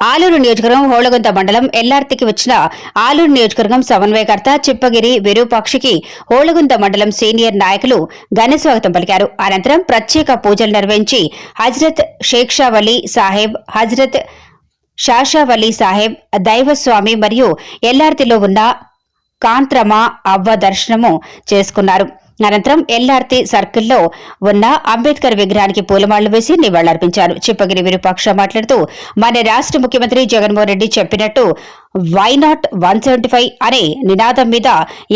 ఆలూరు నియోజకవర్గం హోళగుంత మండలం ఎల్లార్తికి వచ్చిన ఆలూరు నియోజకవర్గం సమన్వయకర్త చిప్పగిరి విరూపాక్షికి హోళగుంత మండలం సీనియర్ నాయకులు ఘన స్వాగతం పలికారు. అనంతరం ప్రత్యేక పూజలు నిర్వహించి హజరత్ షేక్షా వలీ సాహెబ్ హజరత్ షాషావలీ సాహెబ్ దైవస్వామి మరియు ఎల్లార్తిలో ఉన్న కాంత్రమ అవ్వ దర్శనము చేసుకున్నారు. అనంతరం ఎల్ఆర్తి సర్కిల్లో ఉన్న అంబేద్కర్ విగ్రహానికి పూలమాళ్ళు వేసి నివాళులర్పించారు. చిప్పగిరి విరూపాక్ష మాట్లాడుతూ మన రాష్ట్ర ముఖ్యమంత్రి జగన్మోహన్ రెడ్డి చెప్పినట్టు why not one seventy five అనే నినాదం మీద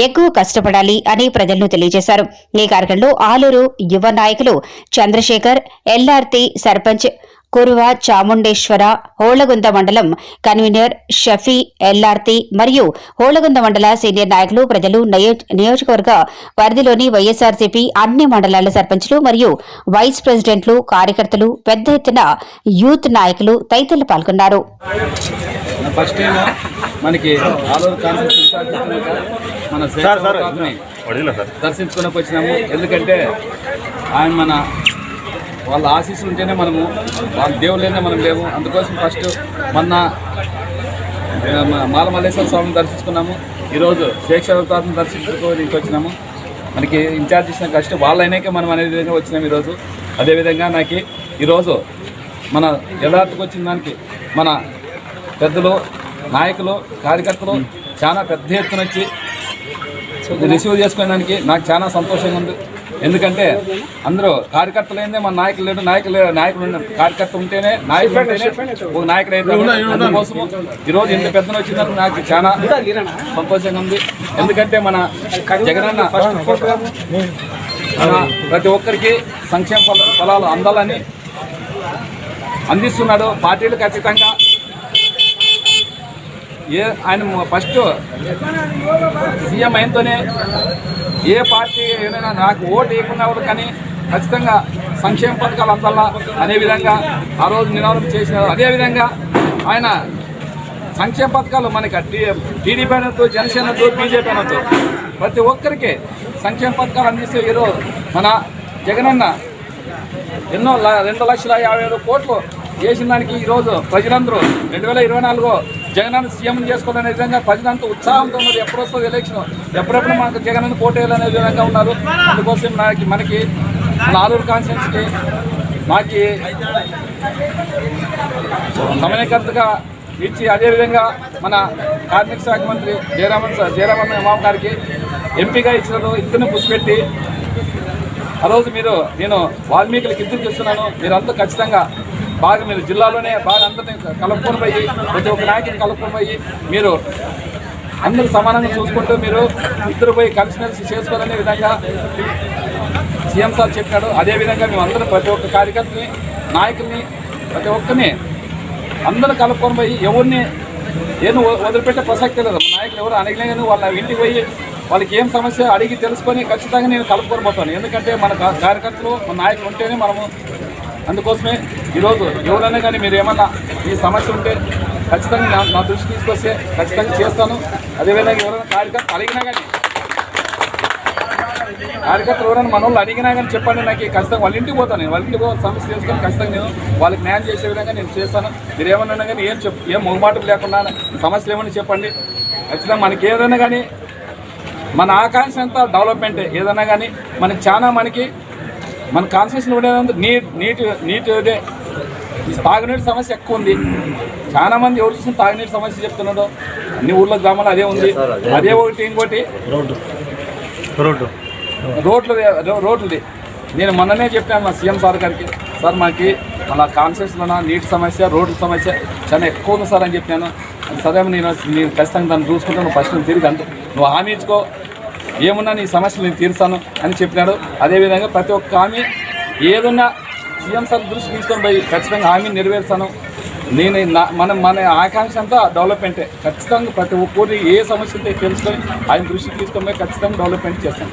ఎక్కువ కష్టపడాలి అని ప్రజలను తెలియజేశారు. ఈ కార్యక్రమంలో ఆలూరు యువ నాయకులు చంద్రశేఖర్ ఎల్ఆర్తి సర్పంచ్ కురువ చాముండేశ్వర హోళగుంద మండలం కన్వీనర్ షఫీ ఎల్ఆర్తి మరియు హోళగుంద మండల సీనియర్ నాయకులు ప్రజలు నియో- నియోజకవర్గ పరిధిలోని వైఎస్ఆర్సీపీ అన్ని మండలాల సర్పంచులు మరియు వైస్ ప్రెసిడెంట్లు కార్యకర్తలు పెద్ద ఎత్తున యూత్ నాయకులు తదితరులు పాల్గొన్నారు. ఫస్ట్ టైం మనకి వచ్చినాము. ఎందుకంటే ఆయన మన వాళ్ళ ఆశీస్సులు ఉంటేనే మనము వాళ్ళ దేవుళ్ళైనా మనం లేవు. అందుకోసం ఫస్ట్ మొన్న ఆ, మ- మాల మల్లేశ్వర స్వామిని దర్శించుకున్నాము. ఈరోజు శేక్షవతాన్ని దర్శించుకోవడానికి వచ్చినాము. మనకి ఇన్ఛార్జ్ ఇచ్చిన కష్టం వాళ్ళైనాకే మనం అనే విధంగా వచ్చినాం ఈరోజు. అదేవిధంగా నాకు ఈరోజు మన యథార్థకు వచ్చిన దానికి మన పెద్దలు నాయకులు కార్యకర్తలు చాలా పెద్ద ఎత్తున వచ్చి రిసీవ్ చేసుకోవడానికి నాకు చాలా సంతోషంగా ఉంది. ఎందుకంటే అందరూ కార్యకర్తలు అయిందే మన నాయకులు లేడు నాయకులు నాయకులు ఉన్న- కార్యకర్త ఉంటేనే నాయకులు ఉంటేనే ఒక నాయకుడు అయితే అందుకోసం ఈరోజు ఇంత పెద్దన వచ్చినందుకు నాకు చాలా సంతోషంగా ఉంది. ఎందుకంటే మన జగనన్న మన ప్రతి ఒక్కరికి సంక్షేమ ఫల- ఫలాలు అందాలని అందిస్తున్నాడు. పార్టీలకు అతీతంగా ఏ ఆయన ఫస్ట్ సీఎం అయినతోనే ఏ పార్టీ ఏదైనా నాకు ఓటు వేయకుండా కూడా కానీ ఖచ్చితంగా సంక్షేమ పథకాలు అందాలా అనే విధంగా ఆ రోజు నినాదం చేసినారు అదేవిధంగా ఆయన సంక్షేమ పథకాలు మనకి టీడీపీ అనొద్దు జనసేనతో బీజేపీ అనొద్దు ప్రతి ఒక్కరికి సంక్షేమ పథకాలు అందిస్తే ఈరోజు మన జగనన్న ఎన్నో ల- రెండు లక్షల యాభై వేల కోట్లు చేసిన దానికి ఈరోజు ప్రజలందరూ రెండు వేల ఇరవై నాలుగు జగనన్న సీఎం చేసుకోవాలనే విధంగా ప్రజలంతా ఉత్సాహంతో ఉన్నారు. ఎప్పుడు వస్తుంది ఎలక్షన్ ఎప్పుడెప్పుడు మనకు జగనన్న కోటేయాలనే విధంగా ఉన్నారు. అందుకోసం నాకు మనకి నాలుగు ఆలూరు మాకి సమయకర్తగా ఇచ్చి అదేవిధంగా మన కార్మిక శాఖ మంత్రి జయరామన్ సార్ జయరామన్ మామ గారికి ఎంపీగా ఇచ్చినారు ఇద్దరిని పుసిపెట్టి ఆ రోజు మీరు నేను వాల్మీకులకు ఇద్దరు చేస్తున్నాను. మీరంతా ఖచ్చితంగా బాగా మీరు జిల్లాలోనే బాగా అందరినీ కలుపుకొని పోయి ప్రతి ఒక్క నాయకుని కలుపుకొని పోయి మీరు అందరూ సమానంగా చూసుకుంటూ మీరు ఇద్దరు పోయి కలిసిమెలిసి చేసుకోవాలనే విధంగా సీఎం సార్ చెప్పాడు. అదేవిధంగా మేము అందరం ప్రతి ఒక్క కార్యకర్తని నాయకుల్ని ప్రతి ఒక్కరిని అందరూ కలుపుకొని పోయి ఎవరిని ఏం వదిలిపెట్టే ప్రసక్తి లేదు. నాయకులు ఎవరు అడిగినా వాళ్ళ ఇంటికి పోయి వాళ్ళకి ఏం సమస్య అడిగి తెలుసుకొని ఖచ్చితంగా నేను కలుపుకొని పోతాను ఎందుకంటే మన కార్యకర్తలు మన నాయకులు ఉంటేనే మనము అందుకోసమే ఈరోజు ఎవరైనా కానీ మీరు ఏమన్నా ఈ సమస్య ఉంటే ఖచ్చితంగా నా నా దృష్టి తీసుకొస్తే ఖచ్చితంగా చేస్తాను. అదేవిధంగా ఎవరైనా కార్యకర్త అడిగినా కానీ కార్యకర్తలు ఎవరైనా మన వాళ్ళు అడిగినా కానీ చెప్పండి నాకు ఖచ్చితంగా వాళ్ళ ఇంటికి పోతాను నేను. వాళ్ళ ఇంటికి సమస్య చేసుకొని ఖచ్చితంగా నేను వాళ్ళకి న్యాయం చేసే విధంగా నేను చేస్తాను. మీరు ఏమన్నా కానీ ఏం చెప్ ఏం మొగమాటలు లేకుండా సమస్యలు ఏమని చెప్పండి. ఖచ్చితంగా మనకి ఏదైనా కానీ మన ఆకాంక్ష అంతా డెవలప్మెంటే ఏదైనా కానీ మనకి చాలా మనకి మన కాన్స్టిట్యూషన్ ఉండేదంతా నీట్ నీట్ నీట్ ఇదే తాగునీటి సమస్య ఎక్కువ ఉంది. చాలా మంది ఎవరు చూసిన తాగునీటి సమస్య చెప్తున్నాడు. అన్ని ఊర్లో గ్రామాలు అదే ఉంది. అదే ఒకటి ఇంకోటి. రోడ్డు. రోడ్డు. రోడ్లు రోడ్లది. నేను మొన్ననే చెప్పాను మా సీఎం సార్ గారికి. సార్ మాకి అలా కాన్షియస్లో నీటి సమస్య రోడ్ల సమస్య చాలా ఎక్కువ ఉంది సార్ అని చెప్పాను. సరే నేను నేను ఖచ్చితంగా దాన్ని చూసుకుంటాను. ఫస్ట్ నువ్వు తిరిగి అంత. నువ్వు హామీ ఇచ్చుకో. ఏమున్నా నీ సమస్యలు నేను తీరుస్తాను అని చెప్పినాడు. అదేవిధంగా ప్రతి ఒక్క హామీ ఏదున్నా సీఎం సార్ దృష్టి తీసుకొని పోయి ఖచ్చితంగా హామీ నెరవేరుస్తాను. నేను నా- మన మన ఆకాంక్ష అంతా డెవలప్మెంటే. ఖచ్చితంగా ప్రతి ఒక్కరి ఏ సమస్య ఉంటే తెలుసుకొని ఆయన దృష్టికి తీసుకొని పోయి ఖచ్చితంగా డెవలప్మెంట్ చేస్తాను.